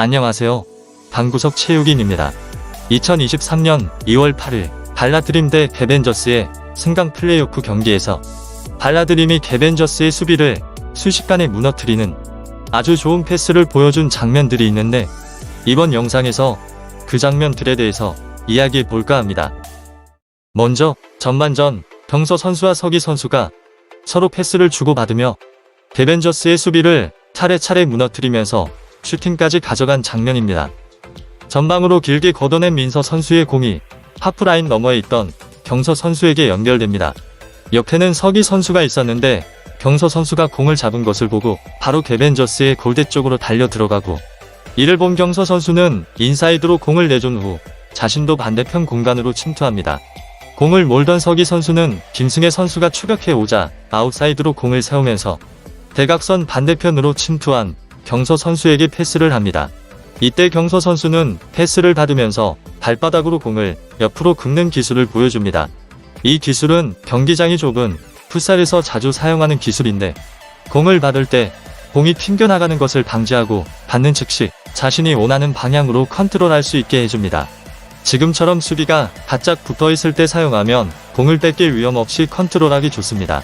안녕하세요. 방구석 체육인입니다. 2023년 2월 8일 발라드림 대 개벤저스의 승강 플레이오프 경기에서 발라드림이 개벤저스의 수비를 순식간에 무너뜨리는 아주 좋은 패스를 보여준 장면들이 있는데 이번 영상에서 그 장면들에 대해서 이야기해 볼까 합니다. 먼저 전반전 병서 선수와 서기 선수가 서로 패스를 주고받으며 개벤저스의 수비를 차례차례 무너뜨리면서 슈팅까지 가져간 장면입니다. 전방으로 길게 걷어낸 민서 선수의 공이 하프라인 너머에 있던 경서 선수에게 연결됩니다. 옆에는 서기 선수가 있었는데 경서 선수가 공을 잡은 것을 보고 바로 개벤저스의 골대 쪽으로 달려 들어가고 이를 본 경서 선수는 인사이드로 공을 내준 후 자신도 반대편 공간으로 침투합니다. 공을 몰던 서기 선수는 김승혜 선수가 추격해 오자 아웃사이드로 공을 세우면서 대각선 반대편으로 침투한 경서 선수에게 패스를 합니다. 이때 경서 선수는 패스를 받으면서 발바닥으로 공을 옆으로 긁는 기술을 보여줍니다. 이 기술은 경기장이 좁은 풋살에서 자주 사용하는 기술인데 공을 받을 때 공이 튕겨나가는 것을 방지하고 받는 즉시 자신이 원하는 방향으로 컨트롤할 수 있게 해줍니다. 지금처럼 수비가 바짝 붙어 있을 때 사용하면 공을 뺏길 위험 없이 컨트롤하기 좋습니다.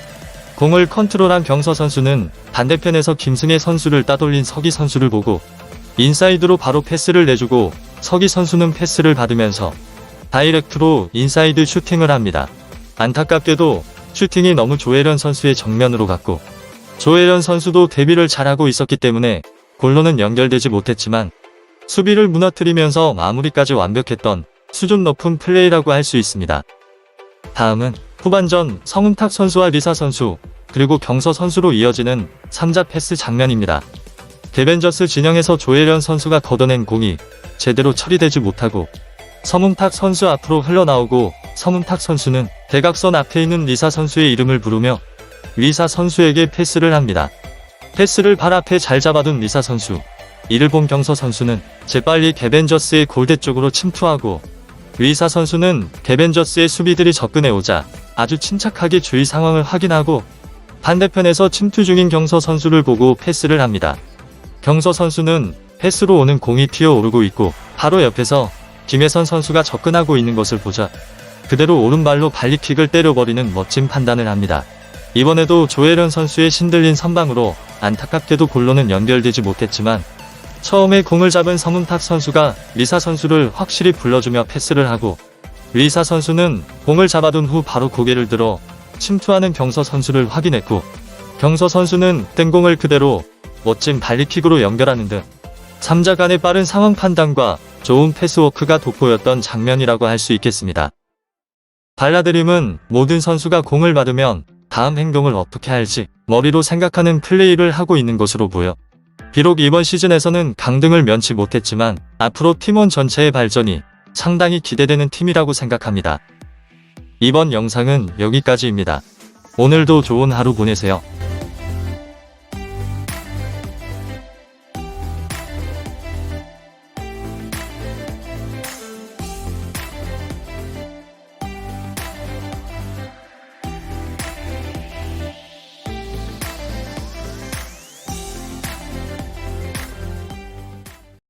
공을 컨트롤한 경서 선수는 반대편에서 김승혜 선수를 따돌린 서기 선수를 보고 인사이드로 바로 패스를 내주고 서기 선수는 패스를 받으면서 다이렉트로 인사이드 슈팅을 합니다. 안타깝게도 슈팅이 너무 조혜련 선수의 정면으로 갔고 조혜련 선수도 데뷔를 잘하고 있었기 때문에 골로는 연결되지 못했지만 수비를 무너뜨리면서 마무리까지 완벽했던 수준 높은 플레이라고 할 수 있습니다. 다음은 후반전 성은탁 선수와 리사 선수 그리고 경서 선수로 이어지는 3자 패스 장면입니다. 데벤저스 진영에서 조혜련 선수가 걷어낸 공이 제대로 처리되지 못하고 서문탁 선수 앞으로 흘러나오고 서문탁 선수는 대각선 앞에 있는 리사 선수의 이름을 부르며 리사 선수에게 패스를 합니다. 패스를 발 앞에 잘 잡아둔 리사 선수. 이를 본 경서 선수는 재빨리 개벤저스의 골대 쪽으로 침투하고 리사 선수는 개벤저스의 수비들이 접근해 오자 아주 침착하게 주위 상황을 확인하고 반대편에서 침투 중인 경서 선수를 보고 패스를 합니다. 경서 선수는 패스로 오는 공이 튀어오르고 있고 바로 옆에서 김혜선 선수가 접근하고 있는 것을 보자 그대로 오른발로 발리킥을 때려버리는 멋진 판단을 합니다. 이번에도 조혜련 선수의 신들린 선방으로 안타깝게도 골로는 연결되지 못했지만 처음에 공을 잡은 서문탁 선수가 리사 선수를 확실히 불러주며 패스를 하고 리사 선수는 공을 잡아둔 후 바로 고개를 들어 침투하는 경서 선수를 확인했고 경서 선수는 땡공을 그대로 멋진 발리킥으로 연결하는 등 3자 간의 빠른 상황 판단과 좋은 패스워크가 돋보였던 장면이라고 할 수 있겠습니다. 발라드림은 모든 선수가 공을 받으면 다음 행동을 어떻게 할지 머리로 생각하는 플레이를 하고 있는 것으로 보여 비록 이번 시즌에서는 강등을 면치 못했지만 앞으로 팀원 전체의 발전이 상당히 기대되는 팀이라고 생각합니다. 이번 영상은 여기까지입니다. 오늘도 좋은 하루 보내세요.